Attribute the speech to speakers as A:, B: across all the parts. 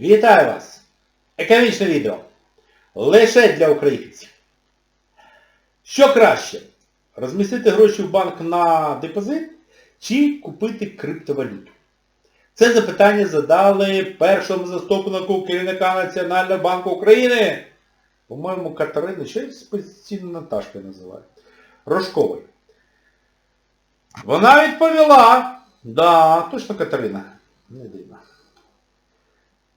A: Вітаю вас! Економічне відео. Лише для українців. Що краще? Розмістити гроші в банк на депозит чи купити криптовалюту? Це запитання задали першому заступнику керівника Національного банку України. По-моєму, Катерини, ще постійно Наташкою називають. Рожкової. Вона відповіла. Да, точно Катерина. Не дивно.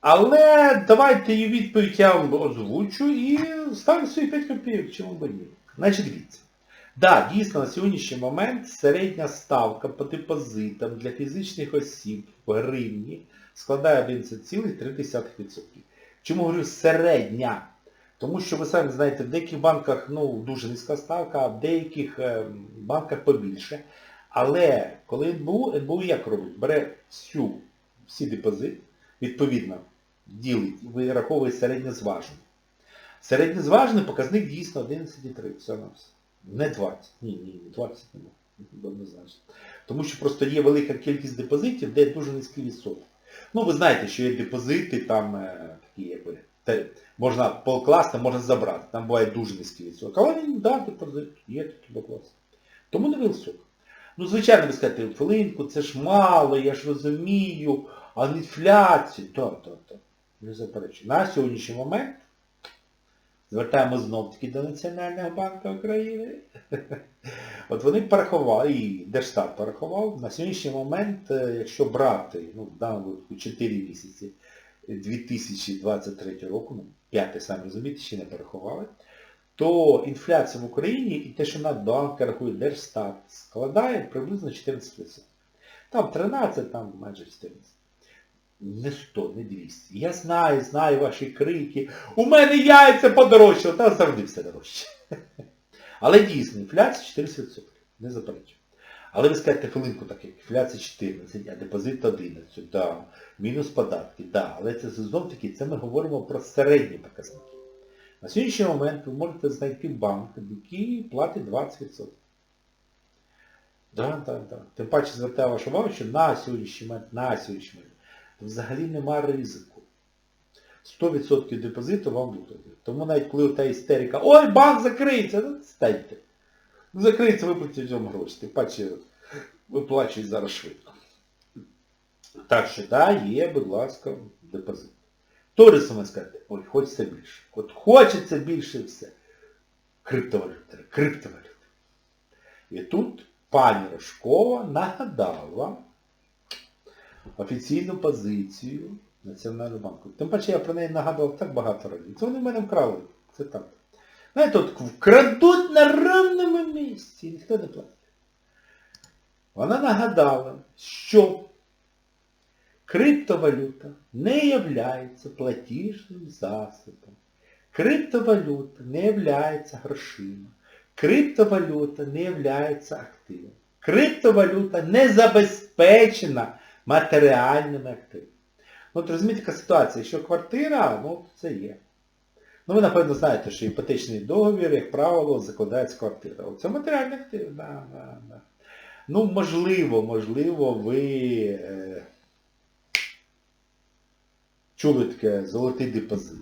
A: Але давайте її відповідь я вам озвучу і ставлю свої 5 копійок, чому б ні. Значить, дивіться. Да, дійсно, на сьогоднішній момент середня ставка по депозитам для фізичних осіб в гривні складає 11,3%. Чому говорю середня? Тому що ви самі знаєте, в деяких банках ну, дуже низька ставка, а в деяких е, банках побільше. Але коли НБУ, НБУ як робить? Бере всю, всі депозити, відповідно, ділить вираховує середньозважений. Середньозважений показник дійсно 11,3. Все на все. Не 20. Ні, ні, 20 не. Однозначно. Тому що просто є велика кількість депозитів, де дуже низький відсоток. Ну, ви знаєте, що є депозити, там е, такі, якби, можна покласти, можна забрати. Там буває дуже низький відсоток. Але він, да, депозит, є такі покласти. Тому не висок. Ну, звичайно, ви скажете, хвилинку, це ж мало, я ж розумію, а інфляція, так, так, так. Не заперечую. На сьогоднішній момент звертаємо знов-таки до Національного банку України. От вони порахували, і Держстат порахував, на сьогоднішній момент, е, якщо брати, ну, в даному випадку 4 місяці 2023 року, ну, 5 самі розумієте, ще не порахували, то інфляція в Україні і те, що Нацбанк рахує Держстат, складає приблизно 14%. Там 13, там майже 14. Не 100, не 200. Я знаю, знаю ваші крики. У мене яйця подорожчали, та завжди все дорожче. Але дійсно, інфляція 4%. Не заперечую. Але ви скажете хвилинку так, як інфляція 14, а депозит 11, да. мінус податки, да. Але це знов таки, це ми говоримо про середні показники. На сьогоднішній момент ви можете знайти банк, який платить 20%. Да, да, да. Тим паче звертаю вашу увагу, що на сьогоднішній момент, на сьогоднішній момент, взагалі немає ризику. 100% депозиту вам виплатять. Тому навіть коли та істерика, ой, банк закриється, ну станьте. Ну закриється, виплатять вам гроші. Тим паче виплачують зараз швидко. Так що, так, є, будь ласка, депозит. То же саме сказати, ой, хочеться більше. От хочеться більше все. Криптовалюта, криптовалюта. І тут пані Рожкова нагадала офіційну позицію Національного банку. Тим паче я про неї нагадував так багато разів. Це вони в мене вкрали. Це так. Знаєте, от вкрадуть на ровному місці ніхто не платить. Вона нагадала, що криптовалюта не являється платіжним засобом. Криптовалюта не являється грошима. Криптовалюта не являється активом. Криптовалюта не забезпечена матеріальними активами. Ну, от розумієте, така ситуація, що квартира, ну, це є. Ну, ви, напевно, знаєте, що іпотечний договір, як правило, закладається квартира. Оце матеріальний актив, да, да, да. Ну, можливо, можливо, ви е, чули таке золотий депозит.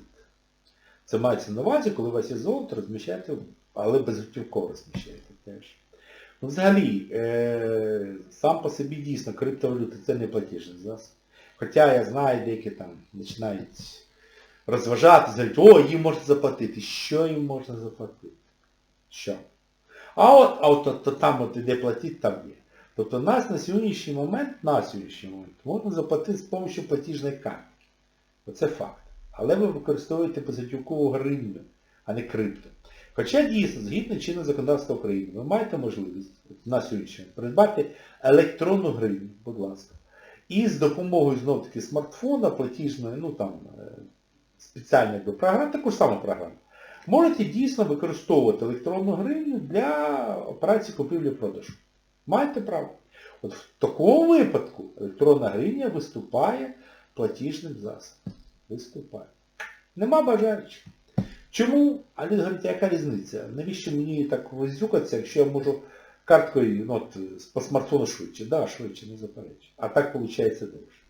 A: Це мається на увазі, коли у вас є золото, розміщаєте, але безготівково розміщаєте теж. Ну, взагалі, е, сам по собі дійсно криптовалюта це не платіжний засіб. Хоча я знаю, деякі там починають розважати, знають, о, їм можна заплатити. Що їм можна заплатити? Що? А от, а от, от там от іде платити, там є. Тобто нас на сьогоднішній момент, на сьогоднішній момент, можна заплатити з допомогою платіжної картки. Оце факт. Але ви використовуєте позитівкову гривню, а не крипто. Хоча дійсно, згідно чинного законодавства України, ви маєте можливість на момент придбати електронну гривню, будь ласка. І з допомогою знов-таки смартфона, платіжної, ну там, спеціальної програми, таку ж саму програму, можете дійсно використовувати електронну гривню для операції купівлі-продажу. Маєте право. От в такому випадку електронна гривня виступає платіжним засобом. Виступає. Нема бажаючих. Чому? А люди говорять, яка різниця? Навіщо мені так возюкатися, якщо я можу карткою ну, от, по смартфону швидше? Да, швидше, не заперечу. А так виходить довше.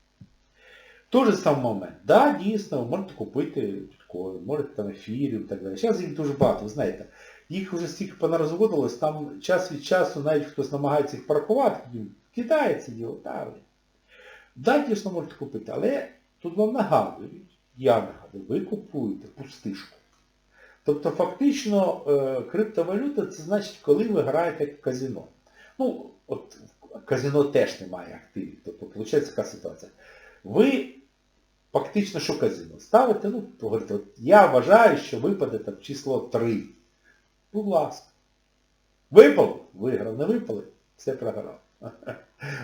A: Той же самий момент. Да, дійсно, ви можете купити біткоін, можете там ефірів і так далі. Зараз їх дуже багато, знаєте. Їх вже стільки понарозводилось, там час від часу навіть хтось намагається їх порахувати, кидає це діло, так. Да, дійсно можете купити, але тут вам нагадують, я нагадую, ви купуєте пустишку. Тобто фактично е, криптовалюта це значить, коли ви граєте в казино. Ну, от казино теж немає активів. Тобто, виходить така ситуація. Ви фактично що казино? Ставите, ну, говорите, от я вважаю, що випаде там число 3. Будь ласка. Випало? Виграв. Не випали? Все програв.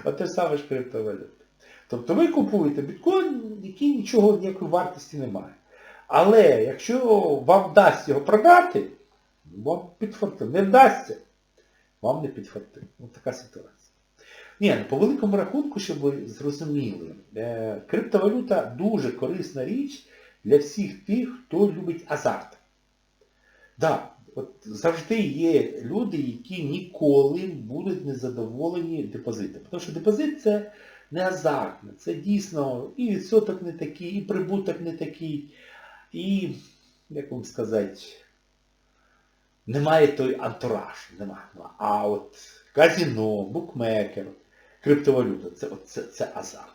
A: От те саме ж криптовалюта. Тобто ви купуєте біткоін, який нічого, ніякої вартості не має. Але якщо вам вдасться його продати, вам підфартить. Не вдасться, вам не підфартить. Ось така ситуація. Ні, ну, по великому рахунку, щоб ви зрозуміли, е, криптовалюта дуже корисна річ для всіх тих, хто любить азарт. Да, от завжди є люди, які ніколи будуть незадоволені депозитом. Тому що депозит це не азартне, це дійсно і відсоток не такий, і прибуток не такий, і, як вам сказати, немає той антураж. Нема, нема. А от казино, букмекер, криптовалюта, це, це, це азарт.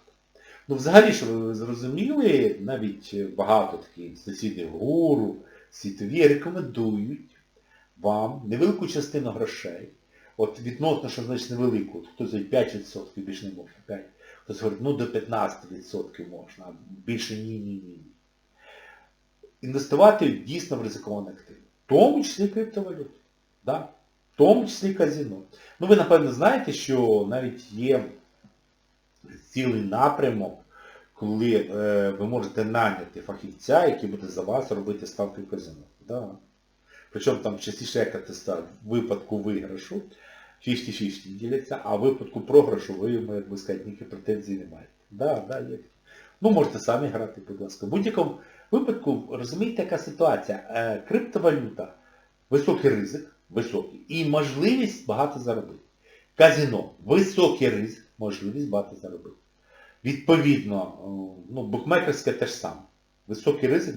A: Ну взагалі, щоб ви зрозуміли, навіть багато таких інституційних гуру, світові рекомендують вам невелику частину грошей, от відносно, що значить невелику, хтось говорить 5% більше не можна, 5. Хтось говорить, ну до 15% можна, більше ні, ні, ні. Інвестувати дійсно в ризикований актив. В тому числі криптовалюти. Да? В тому числі казино. Ну ви, напевно, знаєте, що навіть є цілий напрямок, коли е, ви можете наняти фахівця, який буде за вас робити ставки в казино. Да. Причому там частіше як в випадку виграшу 50-50 діляться, а в випадку програшу ви, як би сказати, ніяких претензій не маєте. Да, да, є. Ну, можете самі грати, будь ласка. В будь-якому випадку, розумієте, яка ситуація? Е, криптовалюта, високий ризик, високий, і можливість багато заробити. Казино, високий ризик, можливість багато заробити. Відповідно, ну, букмекерське теж саме. Високий ризик.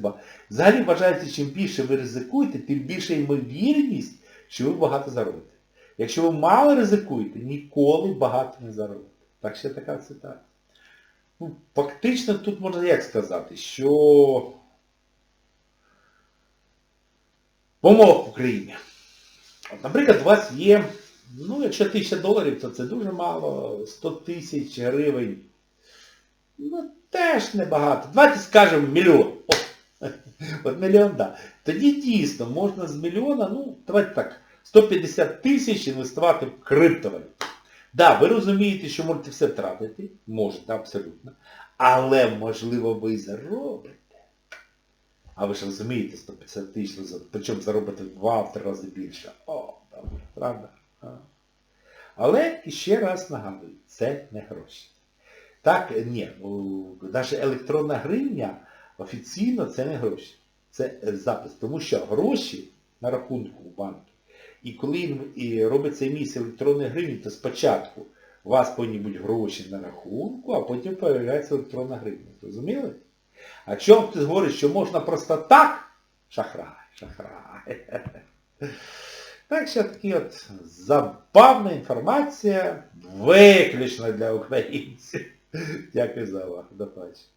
A: Взагалі вважається, чим більше ви ризикуєте, тим більша ймовірність, що ви багато заробите. Якщо ви мало ризикуєте, ніколи багато не заробите. Так ще така ситуація. Ну, фактично тут можна як сказати, що помог в Україні. От, наприклад, у вас є, ну, якщо 1000 доларів, то це дуже мало, 100 тисяч гривень. Ну, теж небагато. Давайте скажемо мільйон. О, от мільйон, так. Да. Тоді дійсно можна з мільйона, ну, давайте так, 150 тисяч інвестувати в криптовалюту. Так, да, ви розумієте, що можете все втратити, можете, абсолютно. Але, можливо, ви і заробите. А ви ж розумієте, 150 тисяч, причому заробите в 2-3 рази більше. О, добре, правда? А. Але іще раз нагадую, це не гроші. Так, ні, навіть електронна гривня офіційно це не гроші. Це е, запис. Тому що гроші на рахунку в банку. І коли робиться емісія електронної гривні, то спочатку у вас повинні бути гроші на рахунку, а потім з'являється електронна гривня. Зрозуміли? А чому ти говориш, що можна просто так, шахрай, шахрай. Так що такі от забавна інформація, виключно для українців. Дякую за увагу. До побачення.